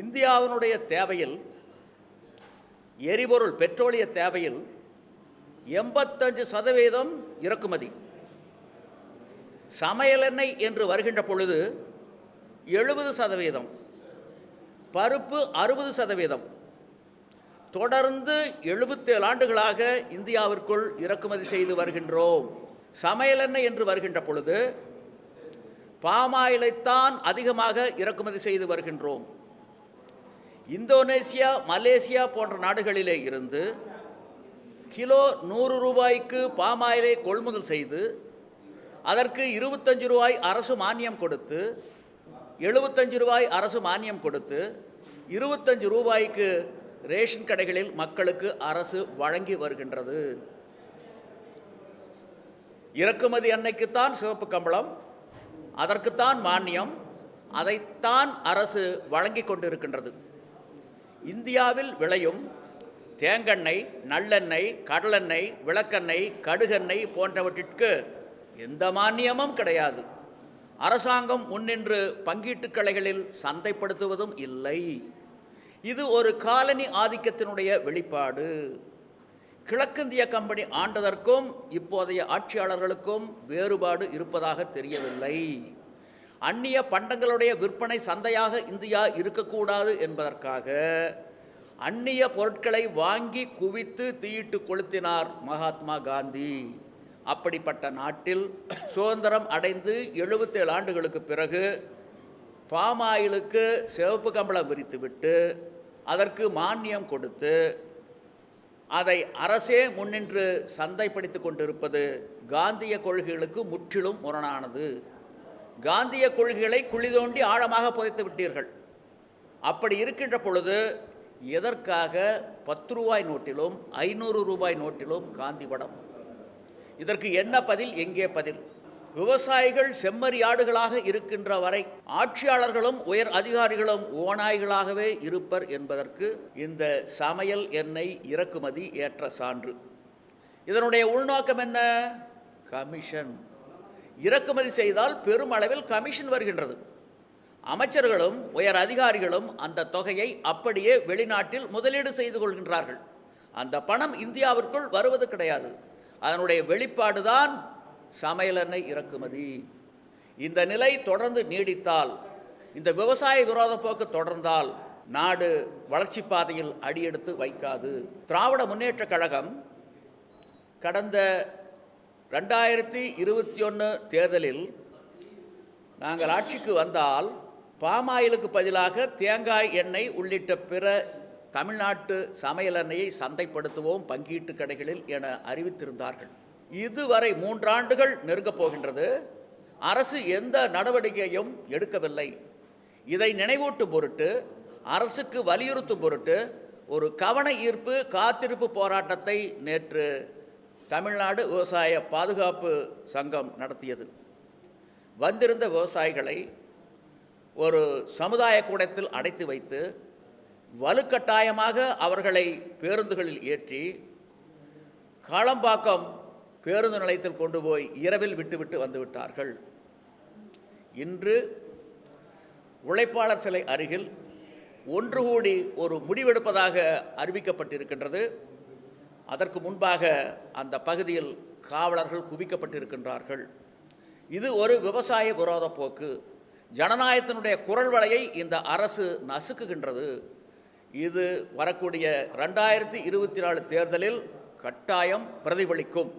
இந்தியாவினுடைய தேவையில் எரிபொருள் பெட்ரோலிய தேவையில் எண்பத்தஞ்சு சதவீதம் இறக்குமதி. சமையல் எண்ணெய் என்று வருகின்ற பொழுது எழுபது சதவீதம் பருப்பு அறுபது சதவீதம். தொடர்ந்து எழுபத்தேழு ஆண்டுகளாக இந்தியாவிற்குள் இறக்குமதி செய்து வருகின்றோம். சமையல் எண்ணெய் என்று வருகின்ற பொழுது பாமாயிலைத்தான் அதிகமாக இறக்குமதி செய்து வருகின்றோம். இந்தோனேசியா மலேசியா போன்ற நாடுகளிலே இருந்து கிலோ நூறு ரூபாய்க்கு பாமாயிலை கொள்முதல் செய்து அதற்கு இருபத்தஞ்சு ரூபாய் அரசு மானியம் கொடுத்து எழுபத்தஞ்சு ரூபாய் அரசு மானியம் கொடுத்து இருபத்தஞ்சு ரூபாய்க்கு ரேஷன் கடைகளில் மக்களுக்கு அரசு வழங்கி வருகின்றது. இறக்குமதி அன்னைக்குத்தான் சிவப்பு கம்பளம் அதற்குத்தான் மானியம் அதைத்தான் அரசு வழங்கி கொண்டிருக்கின்றது. இந்தியாவில் விளையும் தேங்கெண்ணெய் நல்லெண்ணெய் கடலெண்ணெய் விளக்கெண்ணெய் கடுகெண்ணெய் போன்றவற்றிற்கு எந்த மானியமும் கிடையாது. அரசாங்கம் முன்னின்று பங்கீட்டுக் கலைகளில் சந்தைப்படுத்துவதும் இல்லை. இது ஒரு காலனி ஆதிக்கத்தினுடைய வெளிப்பாடு. கிழக்கிந்திய கம்பெனி ஆண்டதற்கும் இப்போதைய ஆட்சியாளர்களுக்கும் வேறுபாடு இருப்பதாக தெரியவில்லை. அந்நிய பண்டங்களுடைய விற்பனை சந்தையாக இந்தியா இருக்கக்கூடாது என்பதற்காக அந்நிய பொருட்களை வாங்கி குவித்து தீயிட்டு கொளுத்தினார் மகாத்மா காந்தி. அப்படிப்பட்ட நாட்டில் சுதந்திரம் அடைந்து எழுபத்தேழு ஆண்டுகளுக்கு பிறகு பாமாயிலுக்கு சிவப்பு கம்பளம் விரித்துவிட்டு அதற்கு மானியம் கொடுத்து அதை அரசே முன்னின்று சந்தைப்படுத்தி கொண்டிருப்பது காந்திய கொள்கைகளுக்கு முற்றிலும் முரணானது. காந்திய கொள்கைகளை குழி தோண்டி ஆழமாக புதைத்து விட்டீர்கள். அப்படி இருக்கின்ற பொழுது எதற்காக பத்து ரூபாய் நோட்டிலும் ஐநூறு ரூபாய் நோட்டிலும் காந்தி படம் இதற்கு என்ன பதில் எங்கே பதில்? விவசாயிகள் செம்மறியாடுகளாக இருக்கின்ற வரை ஆட்சியாளர்களும் உயர் அதிகாரிகளும் ஓநாய்களாகவே இருப்பர் என்பதற்கு இந்த சமையல் எண்ணெய் இறக்குமதி ஏற்ற சான்று. இதனுடைய உள்நோக்கம் என்ன? கமிஷன். இறக்குமதி செய்தால் பெருமளவில் கமிஷன் வருகின்றது. அமைச்சர்களும் உயர் அதிகாரிகளும் அந்த தொகையை அப்படியே வெளிநாட்டில் முதலீடு செய்து கொள்கின்றார்கள். அந்த பணம் இந்தியாவிற்குள் வருவது கிடையாது. அதனுடைய வெளிப்பாடுதான் சமையலெண்ணெய் இறக்குமதி. இந்த நிலை தொடர்ந்து நீடித்தால் இந்த விவசாய விரோத போக்கு தொடர்ந்தால் நாடு வளர்ச்சி பாதையில் அடியெடுத்து வைக்காது. திராவிட முன்னேற்றக் கழகம் கடந்த ரெண்டாயிரத்தி இருபத்தி ஒன்று தேர்தலில் நாங்கள் ஆட்சிக்கு வந்தால் பாமாயிலுக்கு பதிலாக தேங்காய் எண்ணெய் உள்ளிட்ட பிற தமிழ்நாட்டு சமையல் எண்ணெயை சந்தைப்படுத்துவோம் பங்கீட்டு கடைகளில் என அறிவித்திருந்தார்கள். இதுவரை மூன்றாண்டுகள் நெருங்கப் போகின்றது. அரசு எந்த நடவடிக்கையும் எடுக்கவில்லை. இதை நினைவூட்டும் பொருட்டு அரசுக்கு வலியுறுத்தும் பொருட்டு ஒரு கவன ஈர்ப்பு காத்திருப்பு போராட்டத்தை நேற்று தமிழ்நாடு விவசாய பாதுகாப்பு சங்கம் நடத்தியது. வந்திருந்த விவசாயிகளை ஒரு சமுதாய கூடத்தில் அடைத்து வைத்து வலுக்கட்டாயமாக அவர்களை பேருந்துகளில் ஏற்றி காளம்பாக்கம் பேருந்து நிலையத்தில் கொண்டு போய் இரவில் விட்டுவிட்டு வந்துவிட்டார்கள் இன்று உழைப்பாளர் சிலை அருகில் ஒன்று கூடி ஒரு முடிவெடுப்பதாக அறிவிக்கப்பட்டிருக்கின்றது. அதற்கு முன்பாக அந்த பகுதியில் காவலர்கள் குவிக்கப்பட்டிருக்கின்றார்கள். இது ஒரு விவசாய விரோத போக்கு. ஜனநாயகத்தினுடைய குரல் வலையை இந்த அரசு நசுக்குகின்றது. இது வரக்கூடிய ரெண்டாயிரத்தி இருபத்தி நாலு தேர்தலில் கட்டாயம் பிரதிபலிக்கும்.